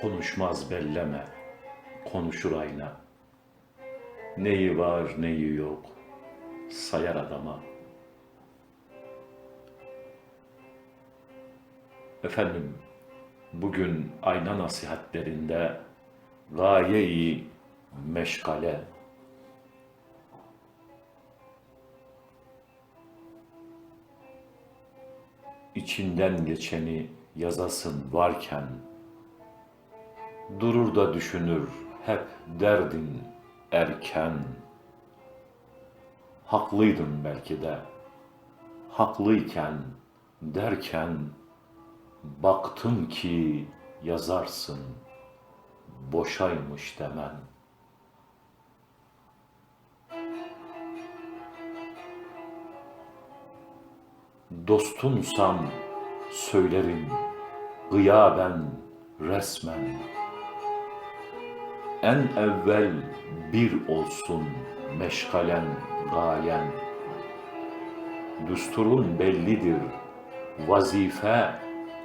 Konuşmaz belleme, konuşur ayna. Neyi var neyi yok, sayar adama. Efendim, bugün ayna nasihatlerinde gaye-i meşgale, içinden geçeni yazasın varken, durur da düşünür hep derdin erken. Haklıydın belki de, haklıyken derken, baktım ki yazarsın, boşaymış demen. Dostunsam söylerim gıyaben resmen. En evvel bir olsun meşgalen gayen. Düsturun bellidir, vazife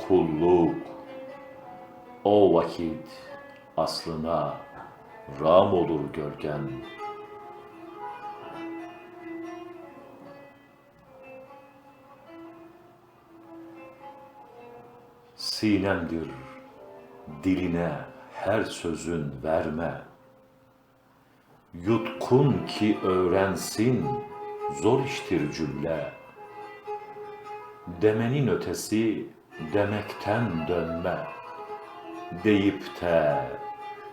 kulluk. O vakit aslına ram olur gölgen. Sinemdir, diline her sözün verme. Yutkun ki öğrensin, zor iştir cümle. Demenin ötesi demekten dönme. Deyip de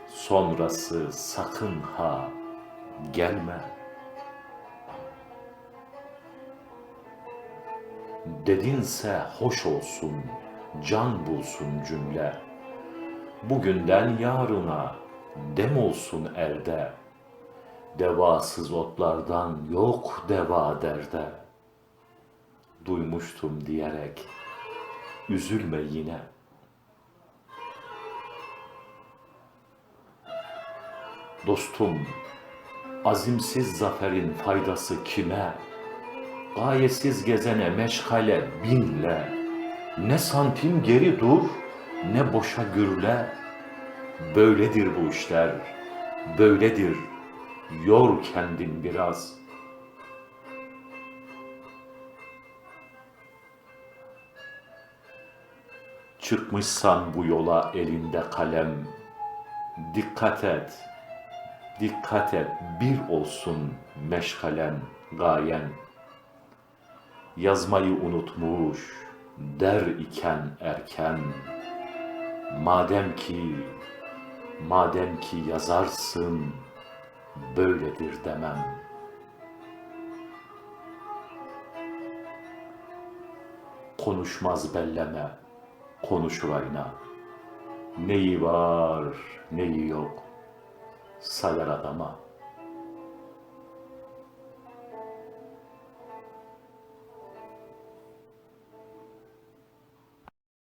sonrası sakın ha gelme. Dedinse hoş olsun, can bulsun cümle. Bugünden yarına dem olsun elde. Devasız otlardan yok deva derde. Duymuştum diyerek üzülme yine. Dostum, azimsiz zaferin faydası kime? Gayesiz gezene meşgale binle. Ne santim geri dur, ne boşa gürle. Böyledir bu işler, böyledir. Yor kendin biraz. Çıkmışsan bu yola elinde kalem, dikkat et, dikkat et, bir olsun meşgalen, gayen. Yazmayı unutmuş, der iken erken, madem ki, madem ki yazarsın, böyledir demem. Konuşmaz belleme, konuşur ayna. Neyi var, neyi yok, sayar adama.